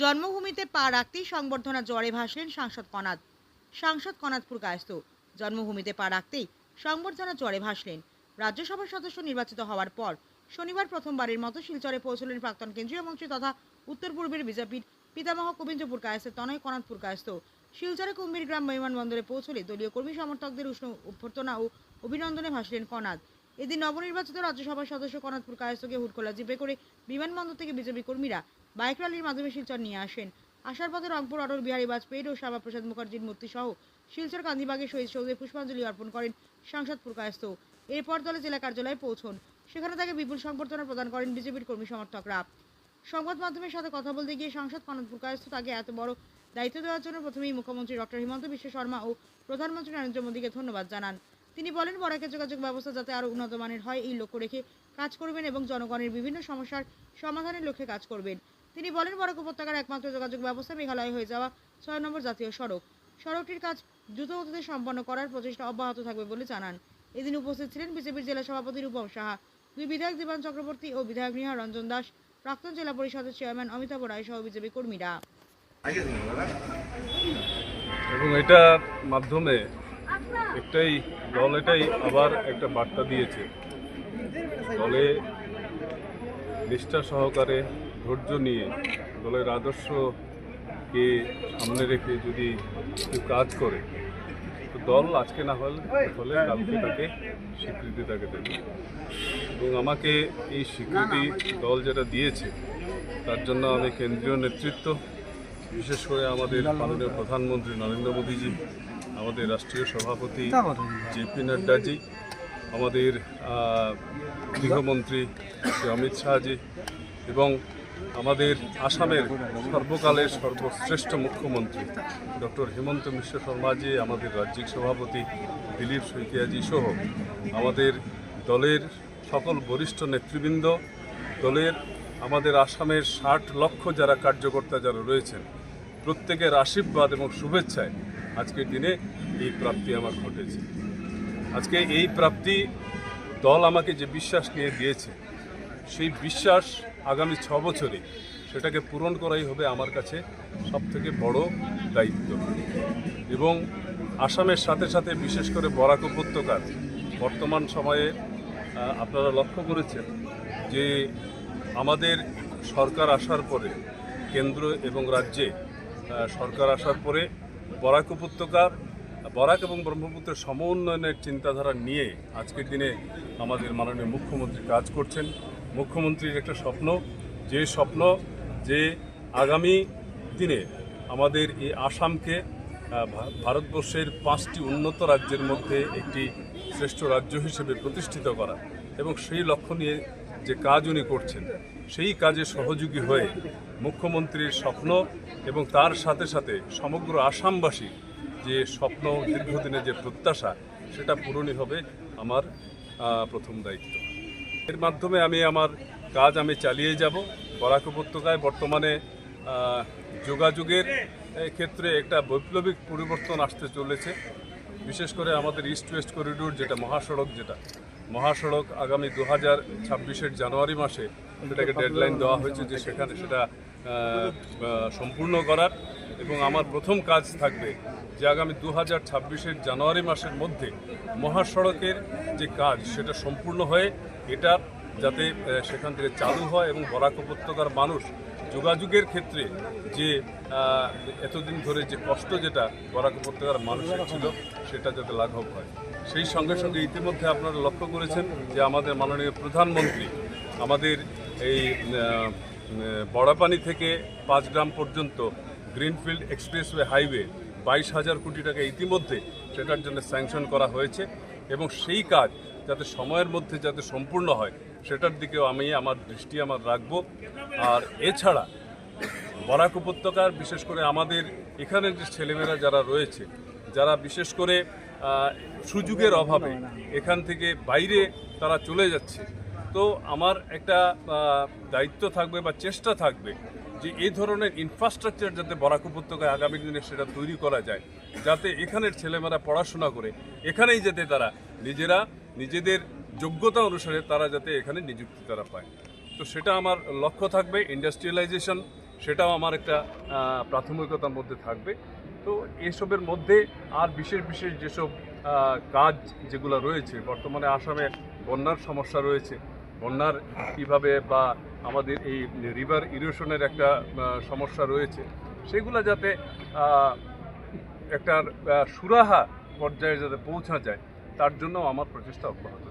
জন্মভূমিতে পা রাখতেই সংবর্ধনা জ্বরে ভাসলেন সাংসদ কনাদ সাংসদ কনাদপুর কায়স্ত জন্মভূমিতে পা রাখতেই সংবর্ধনা জ্বরে ভাসলেন। রাজ্যসভার সদস্য নির্বাচিত হওয়ার পর শনিবার প্রথমবারের মতো শিলচরে পৌঁছলেন প্রাক্তন কেন্দ্রীয় মন্ত্রী তথা উত্তর পূর্বের বিজেপির পিতামহ গোবিন্দপুর কায়স্তের তনয় কনাদপুর কায়স্ত শিলচরে কুম্ভীর গ্রাম বিমানবন্দরে পৌঁছলে দলীয় কর্মী সমর্থকদের উষ্ণ অভ্যর্থনা ও অভিনন্দনে ভাসলেন কনাদ এদিন নবনির্বাচিত রাজ্যসভার সদস্য কনাদপুর কায়স্থকে হুটখোলা জিপে করে বিমানবন্দর থেকে বিজেপি কর্মীরা বাইক র্যালির মাধ্যমে শিলচর নিয়ে আসেন। আসার পথে রংপুর, অটল বিহারী বাজপেয়ী ও শ্যামাপ্রসাদ মুখার্জির মূর্তি সহ শিলচর গান্ধীবাগে শহীদ সৌধে পুষ্পাঞ্জলি অর্পণ করেন সাংসদ পুরকায়স্ত এরপর দলে জেলা কার্যালয়ে পৌঁছন। সেখানে তাকে বিপুল সংবর্ধনা প্রদান করেন বিজেপির কর্মী সমর্থকরা। সংবাদ মাধ্যমের সাথে কথা বলতে গিয়ে সাংসদ কনক পুরকায়স্থ তাকে এত বড় দায়িত্ব দেওয়ার জন্য প্রথমেই মুখ্যমন্ত্রী ডক্টর হিমন্ত বিশ্ব শর্মা ও প্রধানমন্ত্রী নরেন্দ্র মোদীকে ধন্যবাদ জানান। তিনি বলেন বরাকের যোগাযোগ ব্যবস্থা যাতে আরও উন্নত মানের হয়, এই লক্ষ্য রেখে কাজ করবেন এবং জনগণের বিভিন্ন সমস্যার সমাধানের লক্ষ্যে কাজ করবেন। তিনি বলেন, বরাক উপত্যকার একমাত্র যোগাযোগ ব্যবস্থা মেঘালয় হয়ে যাওয়া ছয় নম্বর জাতীয় সড়ক। সড়কটির কাজ দ্রুত গতিতে সম্পন্ন করার প্রচেষ্টা অব্যাহত থাকবে বলে জানান। এদিন উপস্থিত ছিলেন বিজেপির জেলা সভাপতি রূপম সাহা, দুই বিধায়ক দেবান চক্রবর্তী ও বিধায়ক নিহা রঞ্জন দাস, প্রাক্তন জেলা পরিষদের চেয়ারম্যান অমিতাভ রায় সহ বিজেপি কর্মীরা। এবং এটার মাধ্যমে একটাই, দল এটাই আবার একটা বার্তা দিয়েছে। দলে নিষ্ঠা সহকারে ধৈর্য নিয়ে দলের আদর্শকে সামনে রেখে যদি কেউ কাজ করে, তো দল আজকে না হলে হলে কালকে তাকে স্বীকৃতি তাকে দেবে। এবং আমাকে এই স্বীকৃতি দল যেটা দিয়েছে, তার জন্য আমি কেন্দ্রীয় নেতৃত্ব, বিশেষ করে আমাদের মাননীয় প্রধানমন্ত্রী নরেন্দ্র মোদীজি, আমাদের রাষ্ট্রীয় সভাপতি জেপি নাড্ডাজি, আমাদের গৃহমন্ত্রী শ্রী অমিত শাহজি এবং আমাদের আসামের সর্বকালের সর্বশ্রেষ্ঠ মুখ্যমন্ত্রী ডক্টর হেমন্ত বিশ্ব শর্মাজি আমাদের রাজ্যিক সভাপতি দিলীপ শইকিয়াজি সহ আমাদের দলের সকল বরিষ্ঠ নেতৃবৃন্দ, দলের আমাদের আসামের ষাট লক্ষ যারা কার্যকর্তা যারা রয়েছেন, প্রত্যেকের আশীর্বাদ এবং শুভেচ্ছায় আজকের দিনে এই প্রাপ্তি আমার ঘটেছে। আজকে এই প্রাপ্তি দল আমাকে যে বিশ্বাস নিয়ে দিয়েছে, সেই বিশ্বাস আগামী ছ বছরে সেটাকে পূরণ করাই হবে আমার কাছে সবথেকে বড় দায়িত্ব। এবং আসামের সাথে সাথে বিশেষ করে বরাক উপত্যকার বর্তমান সময়ে আপনারা লক্ষ্য করেছেন যে আমাদের সরকার আসার পরে, কেন্দ্র এবং রাজ্যে সরকার আসার পরে বরাক উপত্যকার, বরাক এবং ব্রহ্মপুত্রের সম উন্নয়নের চিন্তাধারা নিয়ে আজকের দিনে আমাদের মাননীয় মুখ্যমন্ত্রী কাজ করছেন। মুখ্যমন্ত্রীর একটা স্বপ্ন, যে স্বপ্ন যে আগামী দিনে আমাদের এই আসামকে ভারতবর্ষের পাঁচটি উন্নত রাজ্যের মধ্যে একটি শ্রেষ্ঠ রাজ্য হিসেবে প্রতিষ্ঠিত করা এবং সেই লক্ষ্য নিয়ে যে কাজ উনি করছেন, সেই কাজে সহযোগী হয়ে মুখ্যমন্ত্রীর স্বপ্ন এবং তার সাথে সাথে সমগ্র আসামবাসী যে স্বপ্ন, দীর্ঘদিনের যে প্রত্যাশা, সেটা পূরণই হবে আমার প্রথম দায়িত্ব। এর মাধ্যমে আমি আমার কাজ আমি চালিয়ে যাব। বরাক উপত্যকায় বর্তমানে যোগাযোগের ক্ষেত্রে একটা বৈপ্লবিক পরিবর্তন আসতে চলেছে। বিশেষ করে আমাদের ইস্ট ওয়েস্ট করিডোর যেটা মহাসড়ক যেটা। মহাসড়ক আগামী দু হাজার ছাব্বিশের জানুয়ারি মাসে সেটাকে ডেডলাইন দেওয়া হয়েছে যে সেখানে সেটা সম্পূর্ণ করার। এবং আমার প্রথম কাজ থাকবে যে আগামী দু হাজার ছাব্বিশের জানুয়ারি মাসের মধ্যে মহাসড়কের যে কাজ সেটা সম্পূর্ণ হয়ে, এটা যাতে সেখান থেকে চালু হয় এবং বরাক উপত্যকার মানুষ যোগাযোগের ক্ষেত্রে যে এতদিন ধরে যে কষ্ট যেটা বরাক উপত্যকার মানুষের ছিল, সেটা যাতে লাঘব হয়। সেই সঙ্গে সঙ্গে ইতিমধ্যে আপনারা লক্ষ্য করেছেন যে আমাদের মাননীয় প্রধানমন্ত্রী আমাদের এই বড়াপানি থেকে পাঁচগ্রাম পর্যন্ত গ্রিনফিল্ড এক্সপ্রেসওয়ে হাইওয়ে বাইশ হাজার কোটি টাকা ইতিমধ্যে সেটার জন্য স্যাংশন করা হয়েছে এবং সেই কাজ যাতে সময়ের মধ্যে যাতে সম্পূর্ণ হয় সেটার দিকেও আমি আমার দৃষ্টি আমার রাখব। আর এছাড়া বরাক উপত্যকার, বিশেষ করে আমাদের এখানের যে ছেলেমেয়েরা যারা রয়েছে, যারা বিশেষ করে সুযোগের অভাবে এখান থেকে বাইরে তারা চলে যাচ্ছে। তো আমার একটা দায়িত্ব থাকবে বা চেষ্টা থাকবে যে এই ধরনের ইনফ্রাস্ট্রাকচার যাতে বরাক উপত্যকায় আগামী দিনে সেটা তৈরি করা যায়, যাতে এখানের ছেলেমেয়েরা পড়াশোনা করে, এখানেই যাতে তারা নিজেরা, নিজেদের যোগ্যতা অনুসারে তারা যাতে এখানে নিযুক্তি তারা পায় তো সেটা আমার লক্ষ্য থাকবে ইন্ডাস্ট্রিয়ালাইজেশন সেটাও আমার একটা প্রাথমিকতার মধ্যে থাকবে তো এসবের মধ্যে আর বিশেষ বিশেষ যেসব কাজ যেগুলো রয়েছে, বর্তমানে আসামে বন্যার সমস্যা রয়েছে, বন্যার কীভাবে বা আমাদের এই রিভার ইরোশনের একটা সমস্যা রয়েছে, সেগুলো যাতে একটা সুরাহা পর্যায়ে যাতে পৌঁছা যায়, তার জন্য আমার প্রচেষ্টা অব্যাহত।